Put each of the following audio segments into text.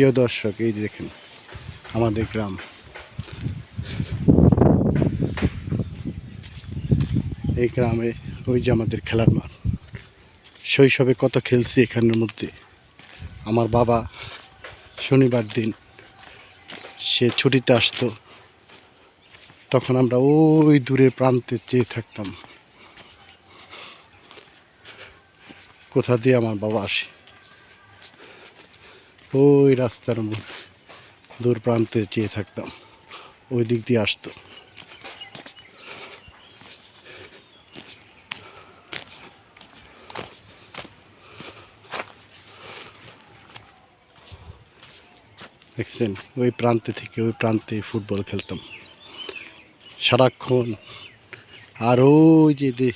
প্রিয় দর্শক, এই দেখেন আমাদের গ্রাম। এই গ্রামে ওই যে আমাদের খেলার মাঠ। শৈশবে কত খেলছি এখানের মধ্যে। আমার বাবা শনিবার দিন সে ছুটিতে আসতো, তখন আমরা ওই দূরের প্রান্তে চেয়ে থাকতাম। কোথা দিয়ে আমার বাবা আসে? ওই রাস্তার দূর প্রান্তে চেয়ে থাকতাম। ওই দিক দিয়ে আসতো। দেখছেন, ওই প্রান্তে থেকে ওই প্রান্তে ফুটবল খেলতাম। সারাক্ষণ আর ওই যে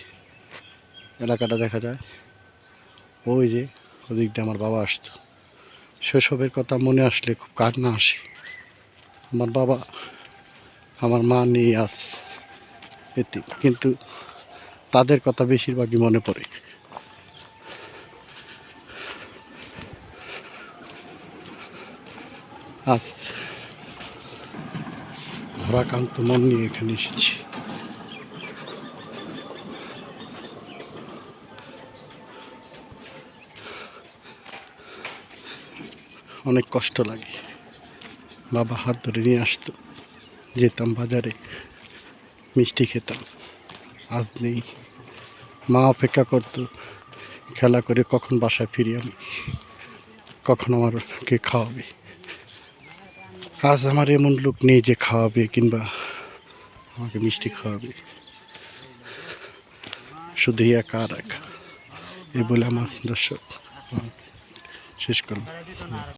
এলাকাটা দেখা যায়, ওই যে ওদিক দিয়ে আমার বাবা আসতো। শৈশবের কথা মনে আসলে খুব কান্না আসে। আমার বাবা, আমার মা নিয়ে আস এতে, কিন্তু তাদের কথা বেশিরভাগই মনে পড়ে। আজ ভারাকান্ত মন নিয়ে এখানে এসেছি। অনেক কষ্ট লাগে। বাবা হাত ধরে নিয়ে আসতো। যেতাম বাজারে, মিষ্টি খেতাম। আজ নেই। মা অপেক্ষা করতো, খেলা করে কখন বাসায় ফিরি আমি? কখন আমারকে খাওয়াবে? আজ আমার এমন লোক নেই যে খাওয়াবে কিংবা আমাকে মিষ্টি খাওয়াবে। শুধু একা আর একা। এ বলে আমার দর্শক। শেষ করলাম।